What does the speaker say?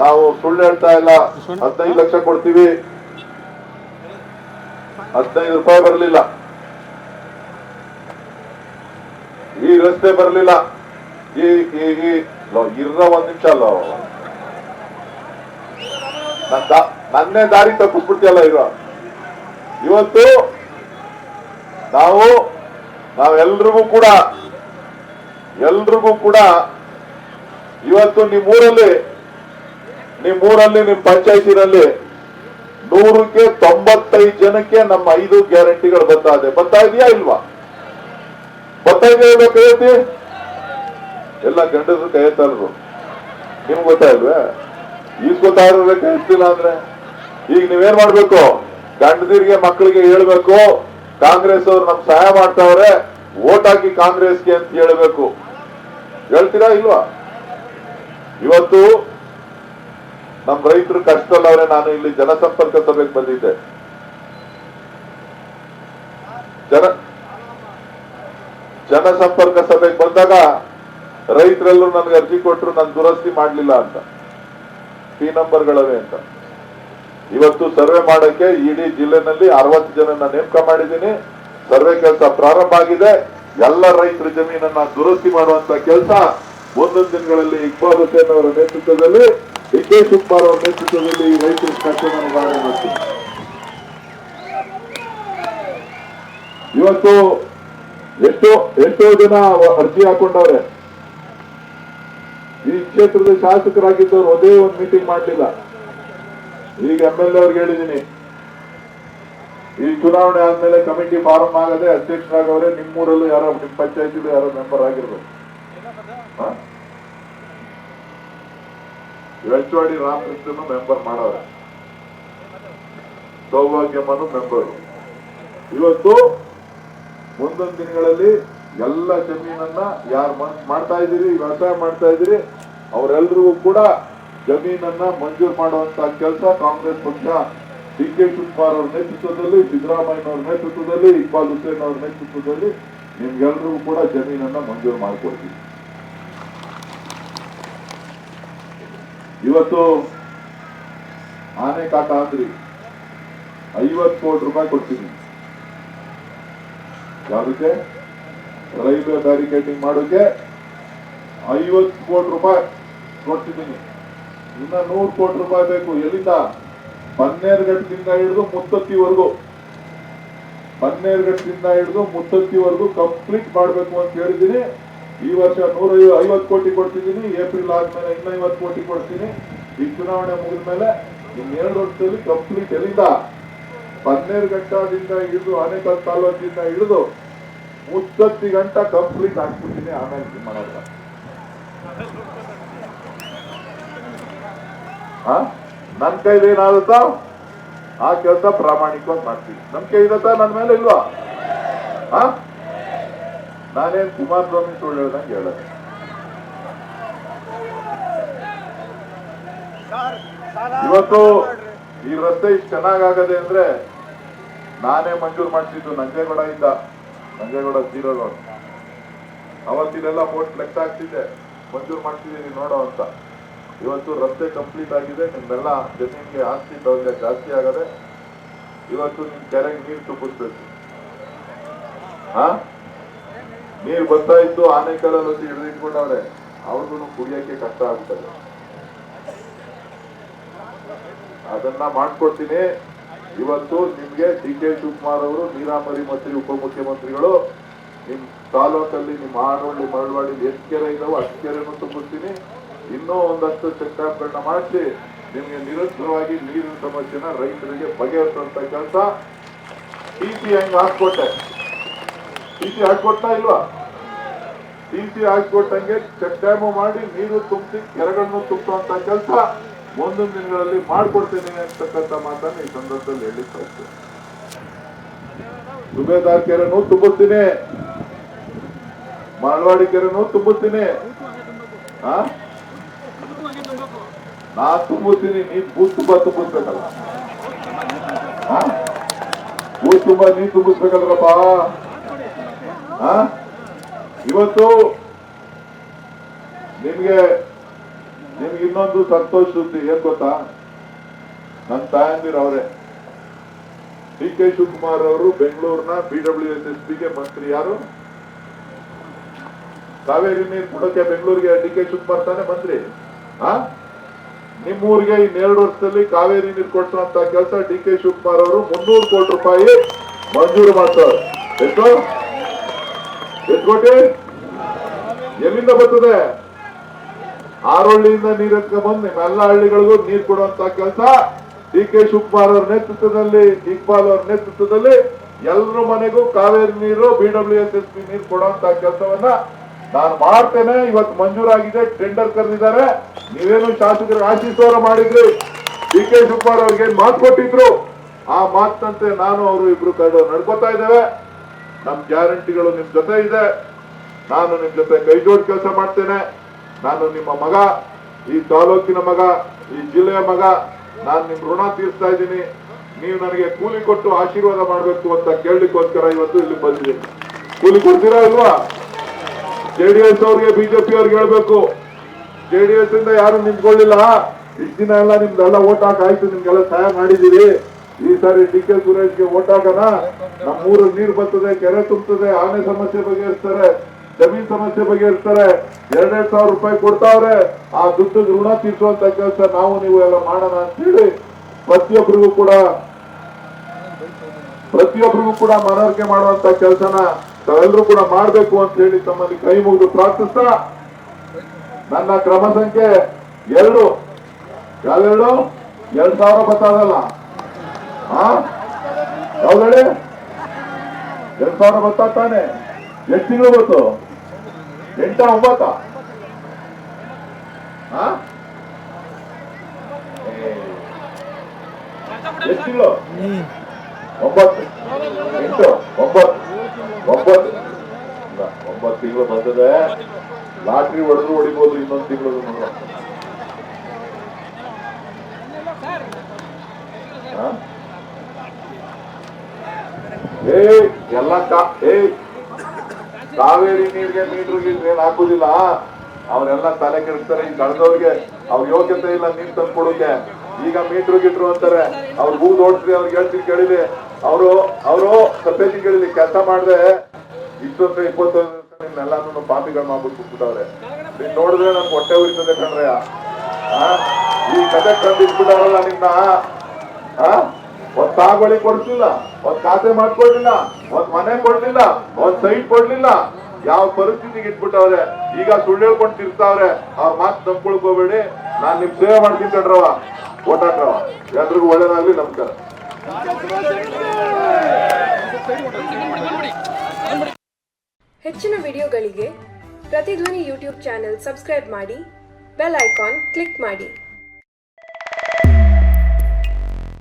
ನಾವು ಸುಳ್ಳು ಹೇಳ್ತಾ ಇಲ್ಲ. ಹದಿನೈದು ಲಕ್ಷ ಕೊಡ್ತೀವಿ. ಹದಿನೈದು ರೂಪಾಯಿ ಬರಲಿಲ್ಲ. ಈ ರಸ್ತೆ ಬರಲಿಲ್ಲ. ಈ ಈ ಇರ್ರ ಒಂದ್ ನಿಮಿಷ ಅಲ್ಲ ನನ್ನೇ ದಾರಿ ತಪ್ಪಿಸ್ಬಿಡ್ತೀಯಲ್ಲ ಈಗ ಇವತ್ತು ನಾವು ನಾವೆಲ್ರಿಗೂ ಕೂಡ ಎಲ್ರಿಗೂ ಕೂಡ ಇವತ್ತು ನಿಮ್ಮೂರಲ್ಲಿ ನಿಮ್ಮೂರಲ್ಲಿ ನಿಮ್ಮ ಪಂಚಾಯತಿನಲ್ಲಿ ನೂರಕ್ಕೆ ತೊಂಬತ್ತೈದು ಜನಕ್ಕೆ ನಮ್ಮ ಐದು ಗ್ಯಾರಂಟಿಗಳು ಬರ್ತಾ ಇದೆ. ಬರ್ತಾ ಇದೆಯಾ ಇಲ್ವಾ? ಬರ್ತಾ ಇದೆಯಾ ಇಲ್ವಾ ಕೈ ಎಲ್ಲ ಗಂಡಸರು ಕೈ ಎತ್ತಲ್ರು ನಿಮ್ಗೆ ಗೊತ್ತಾ ಇಲ್ವೇ? ಗೊತ್ತಾ ಇರೋದ್ರೆ ಕೈ ಎತ್ತಿಲ್ಲ ಅಂದ್ರೆ? ಈಗ ನೀವೇನ್ ಮಾಡ್ಬೇಕು? ಗಂಡದಿರಿಗೆ ಮಕ್ಕಳಿಗೆ ಹೇಳ್ಬೇಕು. ಕಾಂಗ್ರೆಸ್ ಅವ್ರು ನಮ್ ಸಹಾಯ ಮಾಡ್ತಾವ್ರೆ. ಓಟ್ ಹಾಕಿ ಕಾಂಗ್ರೆಸ್ಗೆ ಅಂತ ಹೇಳ್ಬೇಕು. ಹೇಳ್ತೀರಾ ಇಲ್ವಾ? ಇವತ್ತು ನಮ್ ರೈತರು ಕಷ್ಟದಲ್ಲವ್ರೆ ನಾನು ಇಲ್ಲಿ ಜನಸಂಪರ್ಕ ಸಭೆಗೆ ಬಂದಿದ್ದೆ. ಜನ ಜನಸಂಪರ್ಕ ಸಭೆಗೆ ಬಂದಾಗ ರೈತರೆಲ್ಲರೂ ನನಗೆ ಅರ್ಜಿ ಕೊಟ್ಟರು ನಾನು ದುರಸ್ತಿ ಮಾಡಲಿಲ್ಲ ಅಂತ. ಪಿ ನಂಬರ್ಗಳವೆ ಅಂತ. ಇವತ್ತು ಸರ್ವೆ ಮಾಡಕ್ಕೆ ಇಡೀ ಜಿಲ್ಲೆನಲ್ಲಿ ಅರವತ್ತು ಜನನ ನೇಮಕ ಮಾಡಿದ್ದೀನಿ. ಸರ್ವೆ ಕೆಲಸ ಪ್ರಾರಂಭ ಆಗಿದೆ. ಎಲ್ಲ ರೈತರ ಜಮೀನನ್ನ ದುರಸ್ತಿ ಮಾಡುವಂತ ಕೆಲಸ ಒಂದೊಂದು ದಿನಗಳಲ್ಲಿ ಇಕ್ಬಾಲ್ ಹುಸೇನ್ ಅವರ ನೇತೃತ್ವದಲ್ಲಿ ಕೆ ಶಿವಕುಮಾರ್ ಅವರ ನೇತೃತ್ವದಲ್ಲಿ ರೈತರ ಮಾಡಿ ಮಾಡ್ತೀನಿ ಇವತ್ತು ಎಷ್ಟೋ ಎಷ್ಟೋ ಜನ ಅರ್ಜಿ ಹಾಕೊಂಡವ್ರೆ. ಈ ಕ್ಷೇತ್ರದ ಶಾಸಕರಾಗಿದ್ದವ್ರು ಒಂದೇ ಒಂದು ಮೀಟಿಂಗ್ ಮಾಡಲಿಲ್ಲ. ಈಗ ಎಂ ಎಲ್ ಎ ಅವ್ರಿಗೆ ಹೇಳಿದ್ದೀನಿ ಈ ಚುನಾವಣೆ ಆದ್ಮೇಲೆ ಕಮಿಟಿ ಫಾರಂ ಆಗದೆ ಅಧ್ಯಕ್ಷರಾಗವ್ರೆ ನಿಮ್ಮೂರಲ್ಲೂ ಯಾರೋ ನಿಮ್ಮ ಪಂಚಾಯತಿಲು ಯಾರೋ ಮೆಂಬರ್ ಆಗಿರ್ಬೇಕು. ಹ? ವೆಚ್ಚವಾಡಿ ರಾಮಕೃಷ್ಣನು ಮೆಂಬರ್ ಮಾಡವ್ರೆ ಸೌಭಾಗ್ಯಮ್ಮನು ಮೆಂಬರು ಇವತ್ತು ಮುಂದೊಂದು ದಿನಗಳಲ್ಲಿ ಎಲ್ಲ ಜಮೀನನ್ನ ಯಾರು ಮಾಡ್ತಾ ಇದ್ದೀರಿ, ವ್ಯವಸಾಯ ಮಾಡ್ತಾ ಇದ್ದೀರಿ ಅವರೆಲ್ಲರಿಗೂ ಕೂಡ ಜಮೀನನ್ನ ಮಂಜೂರು ಮಾಡುವಂತ ಕೆಲಸ ಕಾಂಗ್ರೆಸ್ ಪಕ್ಷ ಡಿ ಕೆ ಶಿವಕುಮಾರ್ ಅವ್ರ ನೇತೃತ್ವದಲ್ಲಿ ಸಿದ್ದರಾಮಯ್ಯ ಅವ್ರ ನೇತೃತ್ವದಲ್ಲಿ, ಇಕ್ಬಾಲ್ ಹುಸೇನ್ ಅವ್ರ ನೇತೃತ್ವದಲ್ಲಿ ನಿಮ್ಗೆಲ್ರಿಗೂ ಕೂಡ ಜಮೀನನ್ನ ಮಂಜೂರು ಮಾಡಿಕೊಡ್ತೀವಿ. ಇವತ್ತು ಆನೆ ಕಾಟ ಅಂದ್ರಿ. ಐವತ್ತು ಕೋಟಿ ರೂಪಾಯಿ ಕೊಡ್ತೀನಿ. ಯಾವುದಕ್ಕೆ? ರೈಲ್ವೆ ಬ್ಯಾರಿಕೇಡಿಂಗ್ ಮಾಡೋಕೆ ಐವತ್ತು ಕೋಟಿ ರೂಪಾಯಿ ಕೊಡ್ತಿದ್ದೀನಿ. ಇನ್ನ ನೂರು ಕೋಟಿ ರೂಪಾಯಿ ಬೇಕು. ಎಲ್ಲಿಂದ? ಬನ್ನೇರುಘಟ್ಟದಿಂದ ಹಿಡಿದು ಮುತ್ತತ್ತಿವರೆಗೂ. ಬನ್ನೇರುಘಟ್ಟದಿಂದ ಹಿಡಿದು ಮುತ್ತತ್ತಿವರೆಗೂ ಕಂಪ್ಲೀಟ್ ಮಾಡಬೇಕು ಅಂತ ಹೇಳಿದ್ದೀನಿ. ಈ ವರ್ಷ ನೂರ ಐವತ್ತು ಕೋಟಿ ಕೊಡ್ತಿದ್ದೀನಿ, ಏಪ್ರಿಲ್ ಆದ್ಮೇಲೆ ಇನ್ನೈವತ್ತು ಕೋಟಿ ಕೊಡ್ತೀನಿ. ಈ ಚುನಾವಣೆ ಮುಗಿದ ಮೇಲೆ ಇನ್ನೆರಡು ವರ್ಷದಲ್ಲಿ ಕಂಪ್ಲೀಟ್ ಎಲ್ಲಿಂದ? ಬನ್ನೇರುಘಟ್ಟದಿಂದ ಹಿಡಿದು ಆನೇಕಲ್ ತಾಲೂಕಿಂದ ಹಿಡಿದು ಮುತ್ತತ್ತಿ ಗಂಟ ಕಂಪ್ಲೀಟ್ ಹಾಕ್ಬಿಟ್ಟಿನಿ ಆಮೇಲೆ ಮಾಡೋದ ನನ್ ಕೈಲಿ ಏನಾಗುತ್ತಾ ಆ ಕೆಲಸ ಪ್ರಾಮಾಣಿಕವಾಗಿ ಮಾಡ್ತೀನಿ. ನಮ್ಮ ಕೈ ಇರತ್ತ ನನ್ ಮೇಲೆ ಇಲ್ವಾ? ಆ? ನಾನೇನ್ ಕುಮಾರಸ್ವಾಮಿ ಸುಳ್ಳು ಹೇಳ್ದಂಗೆ ಹೇಳೋದು. ಇವತ್ತು ಈ ರಸ್ತೆ ಇಷ್ಟು ಚೆನ್ನಾಗಾಗದೆ ಅಂದ್ರೆ ನಾನೇ ಮಂಜೂರು ಮಾಡ್ತಿದ್ದು ನಂಜೇಗೌಡ ಇದ್ದ ನಂಜೇಗೌಡ ಜೀರೋ ರೋಡ್ ಅವತ್ತಿನೆಲ್ಲ ಪೋಸ್ಟ್ ಲೆಕ್ಕ ಆಗ್ತಿದ್ದೆ ಮಂಜೂರು ಮಾಡ್ತಿದ್ದೀನಿ ನೋಡೋ ಅಂತ. ಇವತ್ತು ರಸ್ತೆ ಕಂಪ್ಲೀಟ್ ಆಗಿದೆ, ನಿಮ್ಮೆಲ್ಲ ಜಮೀನಿಗೆ ಆಸ್ತಿ ದೌರ್ಯ ಜಾಸ್ತಿ ಆಗದೆ ಇವತ್ತು ನಿಮ್ ಕೆರೆಗೆ ನೀರು ತುಂಬಿಸ್ಬೇಕು. ಹಾ ನೀರು ಬರ್ತಾ ಇದ್ದು ಆನೆಕಲ್ಲಲ್ಲಿ ಹಿಡಿದಿಟ್ಕೊಂಡವ್ರೆ ಅವ್ರಿಗೂ ಕುಡಿಯಕ್ಕೆ ಕಷ್ಟ ಆಗ್ತದೆ. ಅದನ್ನ ಮಾಡ್ಕೊಡ್ತೀನಿ. ಇವತ್ತು ನಿಮ್ಗೆ ಡಿ ಕೆ ಶಿವಕುಮಾರ್ ಅವರು, ನೀರಾವರಿ ಮಂತ್ರಿ, ಉಪಮುಖ್ಯಮಂತ್ರಿಗಳು, ನಿಮ್ ತಾಲೂಕಲ್ಲಿ ನಿಮ್ಮ ಆರೋಳ್ಳಿ ಮರಳವಾಡಿ ಎಷ್ಟು ಕೆರೆ ಇದಾವೋ ಅಷ್ಟು ಕೆರೆನೂ ತುಂಬಿಸ್ತೀನಿ. ಇನ್ನೂ ಒಂದಷ್ಟು ಚೆಕ್ ಡ್ಯಾಮ್ಗಳನ್ನ ಮಾಡಿಸಿ, ನಿಮ್ಗೆ ನಿರಂತರವಾಗಿ ನೀರಿನ ಸಮಸ್ಯೆನ ರೈತರಿಗೆ ಬಗೆಹರಿಸುವಂತ ಕೆಲಸ. ಟಿ ಸಿ ಹೆಂಗ್ ಹಾಕ್ಕೊಟ್ಟೆ. ಟಿ ಸಿ ಹಾಕ್ಕೊಡ್ತಾ ಇಲ್ವಾ? ಟಿ ಸಿ ಹಾಕ್ಕೊಟ್ಟಂಗೆ ಚೆಕ್ ಡ್ಯಾಮು ಮಾಡಿ ನೀರು ತುಂಬಿಸಿ ಕೆರೆಗಳನ್ನು ತುಂಬುವಂತ ಕೆಲಸ ಒಂದೊಂದು ದಿನಗಳಲ್ಲಿ ಮಾಡ್ಕೊಡ್ತೀನಿ ಅಂತಕ್ಕಂಥ ಮಾತನ್ನು ಈ ಸಂದರ್ಭದಲ್ಲಿ ಹೇಳಿಕ್ಕೆ ಸುಬೇದಾರ್ ಕೆರೆನೂ ತುಂಬುತ್ತೀನಿ ಮಾಳವಾಡಿ ಕೆರೆನೂ ತುಂಬುತ್ತೀನಿ ನಾ ತುಂಬುತ್ತೀನಿ ನೀ ಬೂತ್ ತುಂಬಾ ತುಂಬಿಸ್ಬೇಕಲ್ಲ? ಬೂತ್ ತುಂಬಾ ನೀ ತುಂಬಿಸ್ಬೇಕಲ್ರಪ್ಪ. ಆ? ಇವತ್ತು ನಿಮ್ಗೆ ನಿಮ್ಗೆ ಇನ್ನೊಂದು ಸಂತೋಷ ಸುದ್ದಿ, ಏನ್ ಗೊತ್ತಾ? ನನ್ನ ತಾಯಂದಿರು ಅವರೇ. ಡಿ ಕೆ ಶಿವಕುಮಾರ್ ಅವರು ಬೆಂಗಳೂರಿನ ಬಿಡಬ್ಲ್ಯೂ ಎಸ್ ಎಸ್ ಪಿಗೆ ಮಂತ್ರಿ ಯಾರು? ಕಾವೇರಿ ನೀರು ಕೊಡೋಕೆ ಬೆಂಗಳೂರಿಗೆ ಡಿ ಕೆ ಶಿವಕುಮಾರ್ ತಾನೆ ಮಂತ್ರಿ. ಆ? ನಿಮ್ಮೂರಿಗೆ ಇನ್ನೆರಡು ವರ್ಷದಲ್ಲಿ ಕಾವೇರಿ ನೀರು ಕೊಡಿಸುವಂತ ಕೆಲಸ ಡಿ ಕೆ ಶಿವಕುಮಾರ್ ಅವರು ಮುನ್ನೂರು ಕೋಟಿ ರೂಪಾಯಿ ಮಂಜೂರು ಮಾಡ್ತಾರೆ. ಎಷ್ಟು? ಎಷ್ಟು ಎಲ್ಲಿಂದ ಬರ್ತದೆ? ಆರೋಳ್ಳಿಯಿಂದ ನೀರು ಎತ್ಕೊಂಡ್ಬಂದು ನಿಮ್ಮೆಲ್ಲ ಹಳ್ಳಿಗಳಿಗೂ ನೀರು ಕೊಡುವಂತ ಕೆಲಸ ಡಿ ಕೆ ಶಿವಕುಮಾರ್ ಅವರ ನೇತೃತ್ವದಲ್ಲಿ, ಇಕ್ಬಾಲ್ ಅವರ ನೇತೃತ್ವದಲ್ಲಿ ಎಲ್ಲರ ಮನೆಗೂ ಕಾವೇರಿ ನೀರು B W S S P ನೀರು ಕೊಡುವಂತ ಕೆಲಸವನ್ನ ನಾನು ಮಾಡ್ತೇನೆ. ಇವತ್ತು ಮಂಜೂರಾಗಿದೆ ಟೆಂಡರ್ ಕರೆದಿದ್ದಾರೆ. ನೀವೇನು ಶಾಸಕರು ಆಶೀಸೋರ ಮಾಡಿದ್ರಿ. ಡಿ ಕೆ ಶಿವಕುಮಾರ್ ಅವ್ರಿಗೆ ಮಾತು ಕೊಟ್ಟಿದ್ರು? ಆ ಮಾತಂತೆ ನಾನು ಅವರು ಇಬ್ರು ಕಡೆ ನಡ್ಕೋತಾ ಇದ್ದೇವೆ. ನಮ್ ಗ್ಯಾರಂಟಿಗಳು ನಿಮ್ ಜೊತೆ ಇದೆ. ನಾನು ನಿಮ್ ಜೊತೆ ಕೈ ಜೋಡ್ ಕೆಲಸ ಮಾಡ್ತೇನೆ. ನಾನು ನಿಮ್ಮ ಮಗ, ಈ ತಾಲೂಕಿನ ಮಗ, ಈ ಜಿಲ್ಲೆಯ ಮಗ. ನಾನು ನಿಮ್ ಋಣ ತೀರಿಸ್ತಾ ಇದ್ದೀನಿ. ನೀವು ನನಗೆ ಕೂಲಿ ಕೊಟ್ಟು ಆಶೀರ್ವಾದ ಮಾಡಬೇಕು ಅಂತ ಕೇಳಲಿಕ್ಕೋಸ್ಕರ ಇವತ್ತು ಇಲ್ಲಿ ಬಂದಿದ್ದೀನಿ. ಕೂಲಿ ಕೊಡ್ತೀರಾ ಇಲ್ವಾ? ಜೆಡಿಎಸ್ ಅವ್ರಿಗೆ ಬಿಜೆಪಿ ಅವ್ರಿಗೆ ಹೇಳ್ಬೇಕು. ಎಸ್ ಇಂದ ಯಾರು ನಿಂತ್ಕೊಳ್ಳಿಲ್ಲ. ಇಷ್ಟ ದಿನ ಎಲ್ಲ ನಿಮ್ದೆಲ್ಲ ಓಟ್ ಹಾಕಾಯ್ತು ನಿಮ್ಗೆಲ್ಲ ಸಹಾಯ ಮಾಡಿದೀರಿ ಈ ಸಾರಿ ಡಿ ಕೆ ಸುರೇಶ್ಗೆ ಓಟ್ ಹಾಕೋಣ. ನಮ್ಮೂರಲ್ಲಿ ನೀರು ಬರ್ತದೆ, ಕೆರೆ ತುಂಬುತ್ತದೆ ಆನೆ ಸಮಸ್ಯೆ ಬಗೆಹರಿಸ್ತಾರೆ, ಜಮೀನ್ ಸಮಸ್ಯೆ ಬಗೆಹರಿಸ್ತಾರೆ. ಎರಡೆರಡು ಸಾವಿರ ರೂಪಾಯಿ ಕೊಡ್ತಾವ್ರೆ. ಆ ದುಡ್ಡು ಋಣ ತೀರಿಸುವಂತ ಕೆಲಸ ನಾವು, ನೀವು ಎಲ್ಲ ಮಾಡೋಣ ಅಂತ ಹೇಳಿ ಪ್ರತಿಯೊಬ್ಬರಿಗೂ ಕೂಡ ಪ್ರತಿಯೊಬ್ಬರಿಗೂ ಕೂಡ ಮನವರಿಕೆ ಮಾಡುವಂತ ಕೆಲಸನ ತಾವೆಲ್ಲರೂ ಕೂಡ ಮಾಡ್ಬೇಕು ಅಂತ ಹೇಳಿ ತಮ್ಮಲ್ಲಿ ಕೈ ಮುಗಿದು ಪ್ರಾರ್ಥಿಸ್ತಾ, ನನ್ನ ಕ್ರಮ ಸಂಖ್ಯೆ ಎರಡು. ಯಾವೆರಡು ಎರಡ್ ಸಾವಿರ ಬರ್ತದಲ್ಲ ಹಾ ಹೇಳಿ? ಎರಡ್ ಸಾವಿರ ಬರ್ತಾ ತಾನೆ ಎಷ್ಟು ತಿಂಗಳು ಬಂತು ಎಂಟ, ಒಂಬತ್ತ. ಎಷ್ಟು ತಿಂಗಳು? ಒಂಬತ್ತು. ಎಂಟು, ಒಂಬತ್ತು. ಒಂಬತ್ತು. ಒಂಬತ್ತು ತಿಂಗಳು ಬಂದಿದೆ. ಲಾಟ್ರಿ ಹೊಡೆದ್ರು ಹೊಡಿಬೋದು, ಇನ್ನೊಂದು ತಿಂಗಳು ಏ ಎಲ್ಲ ಏ ಕಾವೇರಿ ನೀರಿಗೆ ಮೀಟರ್ ಏನ್ ಹಾಕುದಿಲ್ಲ. ಅವರೆಲ್ಲ ತಲೆ ಕೆಡಿಸ್ತಾರೆ ಈಗ ಕಳೆದವ್ರಿಗೆ ಅವ್ರ ಯೋಗ್ಯತೆ ಇಲ್ಲ, ನೀರ್ ತಂದು ಕೊಡೋಕೆ ಈಗ ಮೀಟ್ರು ಗಿಟ್ರು ಅಂತಾರೆ. ಅವ್ರು ಹೂ ಓಡಿಸ್ರಿ ಅವ್ರಿಗೆ ಹೇಳ್ತೀನಿ ಕೇಳಿದೆ ಅವರು ಅವರು ಸಭ್ಯತೆ ಕೇಳಿದ್ರಿ ಕೆಲಸ ಮಾಡಿದೆ ಇಪ್ಪತ್ತು ಇಪ್ಪತ್ತೈದು ನಿಮ್ಮೆಲ್ಲಾನು ಪಾಪಿಗಳು ಮಾಡ್ಬಿಟ್ಟು ಕೂತ್ಬಿಟ್ಟವ್ರೆ. ನೀನ್ ನೋಡಿದ್ರೆ ನನ್ ಹೊಟ್ಟೆ ಉರಿತದೆ ಕಣ್ರಯ್ಯ? ಈ ಕತೆ ಕಂಡಿಟ್ಬಿಟ್ಟವ್ರಲ್ಲ ನಿನ್ನ ಆ? ಸಾಗುವಳಿ ಕೊಡ್ಲಿಲ್ಲ ಒಂದ್ ಖಾತೆ ಮಾಡ್ಕೊಡ್ಲಿಲ್ಲ ಒಂದ್ ಮನೆ ಕೊಡ್ಲಿಲ್ಲ ಒಂದ್ ಸೈಟ್ ಕೊಡ್ಲಿಲ್ಲ. ಯಾವ ಪರಿಸ್ಥಿತಿಗೆ ಇಟ್ಬಿಟ್ಟವ್ರೆ? ಈಗ ಸುಳ್ಳು ಹೇಳ್ಕೊಂಡು ತಿರ್ತಾವ್ರೆ ಅವ್ರ ಮಾತು ನಂಬ್ಕೊಳ್ಕೋಬೇಡಿ. ನಾನ್ ನಿಮ್ ಸೇವೆ ಮಾಡ್ತೀನಿ ಕಣ್ರವ ಓಟಾಟ್ರವ ಎಲ್ರಿಗೂ ಒಳ್ಳೇದಾಗ್ಲಿ, ನಮಸ್ಕಾರ. ಹೆಚ್ಚಿನ ವಿಡಿಯೋಗಳಿಗೆ ಪ್ರತಿಧ್ವನಿ ಯೂಟ್ಯೂಬ್ ಚಾನೆಲ್ ಸಬ್ಸ್ಕ್ರೈಬ್ ಮಾಡಿ, ಬೆಲ್ ಐಕಾನ್ ಕ್ಲಿಕ್ ಮಾಡಿ.